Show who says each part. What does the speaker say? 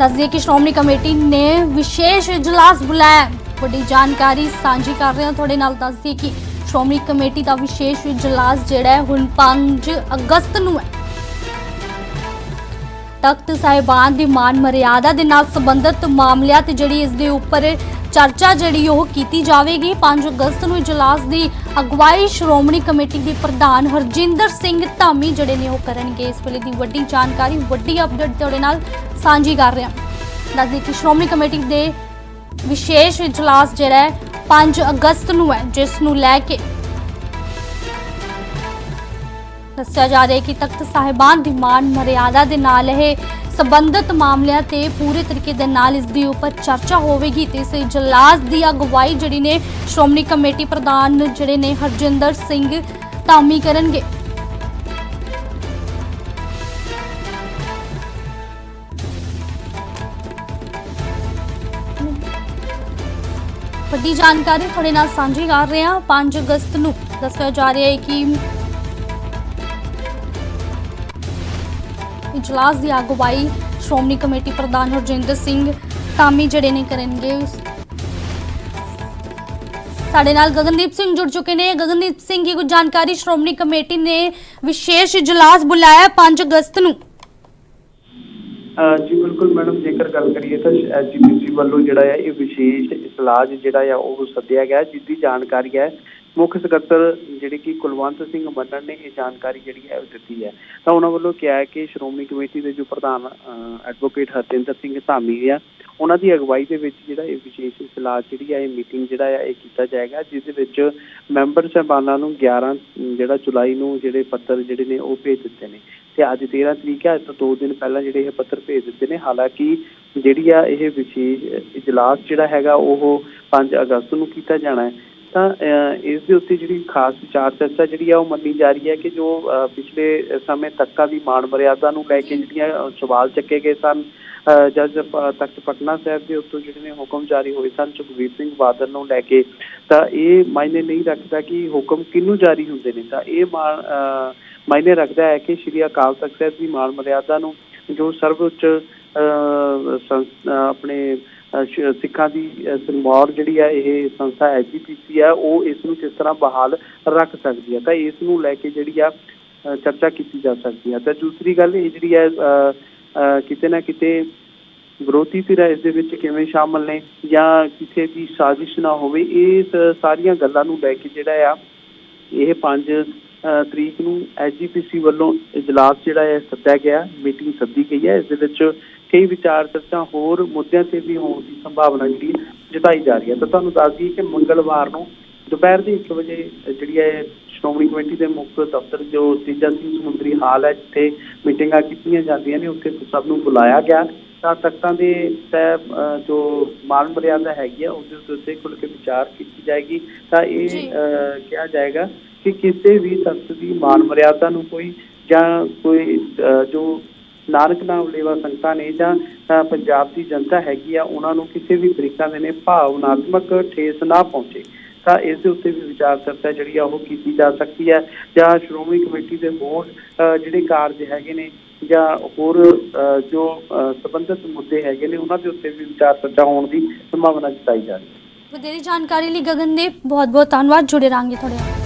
Speaker 1: ਦੱਸਦੀਏ ਕਿ ਸ਼੍ਰੋਮਣੀ ਕਮੇਟੀ ਨੇ ਵਿਸ਼ੇਸ਼ ਇਜਲਾਸ ਬੁਲਾਇਆ ਵੱਡੀ ਜਾਣਕਾਰੀ ਸਾਂਝੀ ਕਰ ਰਹੇ ਹਾਂ। ਤੁਹਾਡੇ ਨਾਲ ਦੱਸਦੀ ਕਿ ਸ਼੍ਰੋਮਣੀ ਕਮੇਟੀ ਦਾ ਵਿਸ਼ੇਸ਼ ਇਜਲਾਸ ਜਿਹੜਾ ਹੈ, ਹੁਣ 5 ਅਗਸਤ ਨੂੰ ਹੈ। ਤਖਤ ਸਾਹਿਬਾਨ ਦੀ ਮਾਨ ਮਰਿਆਦਾ ਦੇ ਨਾਲ ਸੰਬੰਧਿਤ ਮਾਮਲਿਆਂ ਤੇ ਜਿਹੜੀ ਇਸ ਦੇ ਉੱਪਰ ਚਰਚਾ ਜਿਹੜੀ ਉਹ ਕੀਤੀ ਜਾਵੇਗੀ। 5 ਅਗਸਤ ਨੂੰ ਇਜਲਾਸ ਦੀ ਅਗਵਾਈ ਸ਼੍ਰੋਮਣੀ ਕਮੇਟੀ ਦੇ ਪ੍ਰਧਾਨ ਹਰਜਿੰਦਰ ਸਿੰਘ ਧਾਮੀ ਜਿਹੜੇ ਨੇ ਉਹ ਕਰਨਗੇ। ਇਸ ਵੇਲੇ ਦੀ ਵੱਡੀ ਜਾਣਕਾਰੀ, ਵੱਡੀ ਅਪਡੇਟ ਤੁਹਾਡੇ ਨਾਲ ਸਾਂਝੀ ਕਰ ਰਹੇ। ਹਾਂ ਦੱਸਦੀ ਕਿ ਸ਼੍ਰੋਮਣੀ ਕਮੇਟੀ ਦੇ ਵਿਸ਼ੇਸ਼ ਇਜਲਾਸ ਜਿਹੜਾ ਹੈ 5 ਅਗਸਤ ਨੂੰ ਹੈ, ਜਿਸ ਨੂੰ ਲੈ ਕੇ ਦੱਸਿਆ ਜਾ ਰਿਹਾ ਕਿ ਤਖਤ ਸਾਹਿਬਾਨ ਦੀ ਮਾਨ ਮਰਿਆਦਾ ਦੇ ਨਾਲ ਇਹ ਸੰਬੰਧਿਤ ਮਾਮਲਿਆਂ ਤੇ ਪੂਰੇ ਤਰੀਕੇ ਦੇ ਨਾਲ ਇਸ ਦੇ ਉੱਪਰ ਚਰਚਾ ਹੋਵੇਗੀ ਤੇ ਇਸ ਇਜਲਾਸ ਦੀ ਅਗਵਾਈ ਜਿਹੜੀ ਨੇ ਸ਼੍ਰੋਮਣੀ ਕਮੇਟੀ ਪ੍ਰਧਾਨ ਜਿਹੜੇ ਨੇ ਹਰਜਿੰਦਰ ਸਿੰਘ ਧਾਮੀ ਕਰਨਗੇ। ਵੱਡੀ ਜਾਣਕਾਰੀ ਤੁਹਾਡੇ ਨਾਲ ਸਾਂਝੀ ਕਰ ਰਹੇ ਹਾਂ। 5 ਅਗਸਤ ਨੂੰ ਦੱਸਿਆ ਜਾ ਰਿਹਾ ਹੈ ਕਿ ਇਜਲਾਸ ਦੀ ਅਗਵਾਈ ਸ਼੍ਰੋਮਣੀ ਕਮੇਟੀ ਪ੍ਰਧਾਨ ਹਰਜਿੰਦਰ ਸਿੰਘ ਧਾਮੀ ਜਿਹੜੇ ਨੇ ਕਰਨਗੇ। ਸਾਡੇ ਨਾਲ ਗਗਨਦੀਪ ਸਿੰਘ ਜੁੜ ਚੁੱਕੇ ਨੇ। ਗਗਨਦੀਪ ਸਿੰਘ, ਕੀ ਕੁਝ ਜਾਣਕਾਰੀ ਸ਼੍ਰੋਮਣੀ ਕਮੇਟੀ ਨੇ ਵਿਸ਼ੇਸ਼ ਇਜਲਾਸ ਬੁਲਾਇਆ 5 ਅਗਸਤ ਨੂੰ?
Speaker 2: ਜੀ ਬਿਲਕੁਲ ਮੈਡਮ, ਜੇਕਰ ਗੱਲ ਕਰੀਏ ਤਾਂ ਐਸਜੀਪੀਸੀ ਵੱਲੋਂ ਜਿਹੜਾ ਹੈ ਇਹ ਵਿਸ਼ੇਸ਼ ਇਸਲਾਜ ਜਿਹੜਾ ਆ ਉਹ ਸੱਦਿਆ ਗਿਆ ਜਿਸ ਦੀ ਜਾਣਕਾਰੀ ਹੈ ਮੁੱਖ ਸਕੱਤਰ ਜਿਹੜੇ ਕਿ ਕੁਲਵੰਤ ਸਿੰਘ ਮੰਨਣ ਨੇ ਇਹ ਜਾਣਕਾਰੀ ਜਿਹੜੀ ਹੈ ਉਹ ਦਿੱਤੀ ਹੈ। ਤਾਂ ਉਹਨਾਂ ਵੱਲੋਂ ਕਿਹਾ ਹੈ ਕਿ ਸ਼੍ਰੋਮਣੀ ਕਮੇਟੀ ਦੇ ਜੋ ਪ੍ਰਧਾਨ ਐਡਵੋਕੇਟ ਹਰਜਿੰਦਰ ਸਿੰਘ ਧਾਮੀ ਆ, ਉਹਨਾਂ ਦੀ ਅਗਵਾਈ ਦੇ ਵਿੱਚ ਜਿਹੜਾ ਇਹ ਵਿਸ਼ੇਸ਼ ਇਸਲਾਜ ਜਿਹੜੀ ਹੈ ਇਹ ਮੀਟਿੰਗ ਜਿਹੜਾ ਆ, ਇਹ ਕੀਤਾ ਜਾਏਗਾ ਜਿਸ ਦੇ ਵਿੱਚ ਮੈਂਬਰ ਸਾਹਿਬਾਨਾਂ ਨੂੰ 11 ਜਿਹੜਾ ਜੁਲਾਈ ਨੂੰ ਜਿਹੜੇ ਪੱਤਰ ਜਿਹੜੇ ਨੇ ਉਹ ਭੇਜ ਦਿੱਤੇ ਨੇ। ਤੇ ਅੱਜ 13 ਤਰੀਕ ਹੈ ਅੱਜ ਤੋਂ 2 ਦਿਨ ਪਹਿਲਾਂ ਜਿਹੜੇ ਇਹ ਪੱਤਰ ਭੇਜ ਦਿੱਤੇ ਨੇ। ਹਾਲਾਂਕਿ ਜਿਹੜੀ ਆ ਇਹ ਵਿਸ਼ੇਸ਼ ਇਜਲਾਸ ਜਿਹੜਾ ਹੈਗਾ, ਉਹ 5 ਅਗਸਤ ਨੂੰ ਕੀਤਾ ਜਾਣਾ ਹੈ। ਤਾਂ ਇਸ ਦੇ ਉੱਤੇ ਜਿਹੜੀ ਖਾਸ ਵਿਚਾਰ ਚਰਚਾ ਜਿਹੜੀ ਆ ਉਹ ਮੰਨੀ ਜਾ ਰਹੀ ਹੈ ਕਿ ਜੋ ਪਿਛਲੇ ਸਮੇਂ ਤੱਕਾਂ ਦੀ ਮਾਣ ਮਰਿਆਦਾ ਨੂੰ ਲੈ ਕੇ ਜਿਹੜੀਆਂ ਸਵਾਲ ਚੱਕੇ ਗਏ ਸਨ ਜੱਜ ਤਖਤ ਪਟਨਾ ਸਾਹਿਬ ਦੇ ਉੱਤੋਂ ਜਿਹੜੇ ਨੇ ਹੁਕਮ ਜਾਰੀ ਹੋਏ ਸਨ ਸੁਖਬੀਰ ਸਿੰਘ ਬਾਦਲ ਨੂੰ ਲੈ ਕੇ ਤਾਂ ਇਹ ਮਾਇਨੇ ਨਹੀਂ ਰੱਖਦਾ ਕਿ ਹੁਕਮ ਕਿਹਨੂੰ ਜਾਰੀ ਹੁੰਦੇ ਨੇ। ਤਾਂ ਇਹ ਮਾਣ ਅਹ, ਮਾਇਨੇ ਰੱਖਦਾ ਹੈ ਕਿ ਸ਼੍ਰੀ ਅਕਾਲ ਤਖਤ ਸਾਹਿਬ ਦੀ ਮਾਣ ਮਰਿਆਦਾ ਨੂੰ ਜੋ ਸਰਵਉੱਚ ਅਹ, ਸੰਸ- ਆਪਣੇ ਸਿੱਖਾਂ ਦੀ ਅਹ, ਸਿਰਮੌਰ ਜਿਹੜੀ ਹੈ ਇਹ ਸੰਸਥਾ ਐਜੀਪੀਸੀ ਹੈ ਉਹ ਇਸ ਨੂੰ ਕਿਸ ਤਰ੍ਹਾਂ ਬਹਾਲ ਰੱਖ ਸਕਦੀ ਹੈ ਤਾਂ ਇਸ ਨੂੰ ਲੈ ਕੇ ਜਿਹੜੀ ਆ ਚਰਚਾ ਕੀਤੀ ਜਾ ਸਕਦੀ ਹੈ ਤਾਂ ਦੂਸਰੀ ਗੱਲ ਇਹ ਜਿਹੜੀ ਹੈ ਅਹ, ਕਿਤੇ ਨਾ ਕਿਤੇ ਵਿਰੋਧੀ ਧਿਰਾਂ ਇਸ ਦੇ ਵਿੱਚ ਕਿਵੇਂ ਸ਼ਾਮਲ ਨੇ ਜਾਂ ਕਿਸੇ ਦੀ ਸਾਜ਼ਿਸ਼ ਨਾ ਹੋਵੇ ਇਹ ਸਾਰੀਆਂ ਗੱਲਾਂ ਨੂੰ ਲੈ ਕੇ ਜਿਹੜਾ ਆ ਇਹ ਪੰਜ ਤਰੀਕ ਨੂੰ ਐਜੀਪੀਸੀ ਵੱਲੋਂ ਇਜਲਾਸ ਜਿਹੜਾ ਹੈ ਸੱਦਿਆ ਗਿਆ ਮੀਟਿੰਗ ਸੱਦੀ ਗਈ ਹੈ। ਇਸ ਦੇ ਵਿੱਚ ਕਈ ਵਿਚਾਰ ਚਰਚਾ ਹੋਰ ਮੁੱਦਿਆਂ ਤੇ ਵੀ ਹੋਣ ਦੀ ਸੰਭਾਵਨਾ ਜਿਹੜੀ ਹੈ ਜਤਾਈ ਜਾ ਰਹੀ ਹੈ। ਤਾਂ ਤੁਹਾਨੂੰ ਦੱਸ ਦਈਏ ਕਿ ਮੰਗਲਵਾਰ ਨੂੰ ਦੁਪਹਿਰ ਦੇ 1 ਵਜੇ ਜਿਹੜੀ ਹੈ ਸ਼੍ਰੋਮਣੀ ਕਮੇਟੀ ਦੇ ਮੁੱਖ ਦਫ਼ਤਰ ਜੋ ਤੀਜਾ ਸਿੰਘ ਸਮੁੰਦਰੀ ਹਾਲ ਹੈ ਜਿੱਥੇ ਮੀਟਿੰਗਾਂ ਕੀਤੀਆਂ ਜਾਂਦੀਆਂ ਨੇ। ਉੱਥੇ ਸਭ ਨੂੰ ਬੁਲਾਇਆ ਗਿਆ। ਤਾਂ ਤਖਤਾਂ ਦੇ ਅਹ, ਜੋ ਮਾਨ ਮਰਿਆਦਾ ਹੈਗੀ ਆ ਉਸ ਦੇ ਉੱਤੇ ਖੁੱਲ੍ਹ ਕੇ ਵਿਚਾਰ ਕੀਤੀ ਜਾਏਗੀ। ਤਾਂ ਇਹ ਕਿਹਾ ਜਾਏਗਾ ਕਿ ਕਿਸੇ ਵੀ ਤਖਤ ਦੀ ਮਾਨ ਮਰਿਆਦਾ ਨੂੰ ਕੋਈ ਜਾਂ ਕੋਈ ਜੋ ਨਾਨਕ ਨਾਮ ਲੇਵਾ ਸੰਗਤਾਂ ਨੇ ਜਾਂ ਪੰਜਾਬ ਦੀ ਜਨਤਾ ਹੈਗੀ ਆ ਉਹਨਾਂ ਨੂੰ ਕਿਸੇ ਵੀ ਤਰੀਕਾ ਦੇ ਨੇ ਭਾਵਨਾਤਮਕ ਠੇਸ ਨਾ ਪਹੁੰਚੇ। ਤਾਂ ਇਸ ਦੇ ਉੱਤੇ ਵੀ ਵਿਚਾਰ ਚਰਚਾ ਜਿਹੜੀ ਆ ਉਹ ਕੀਤੀ ਜਾ ਸਕਦੀ ਹੈ ਜਾਂ ਸ਼੍ਰੋਮਣੀ ਕਮੇਟੀ ਦੇ ਹੋਰ ਜਿਹੜੇ ਕਾਰਜ ਹੈਗੇ ਨੇ ਜਾਂ ਹੋਰ ਜੋ ਅਹ, ਸੰਬੰਧਿਤ ਮੁੱਦੇ ਹੈਗੇ ਨੇ ਉਹਨਾਂ ਦੇ ਉੱਤੇ ਵੀ ਵਿਚਾਰ ਚਰਚਾ ਹੋਣ ਦੀ ਸੰਭਾਵਨਾ ਜਤਾਈ ਜਾ ਰਹੀ ਹੈ।
Speaker 1: ਵਧੇਰੇ ਜਾਣਕਾਰੀ ਲਈ ਗਗਨਦੀਪ ਬਹੁਤ ਬਹੁਤ ਧੰਨਵਾਦ। ਜੁੜੇ ਰਾਂਗੇ ਤੁਹਾਡੇ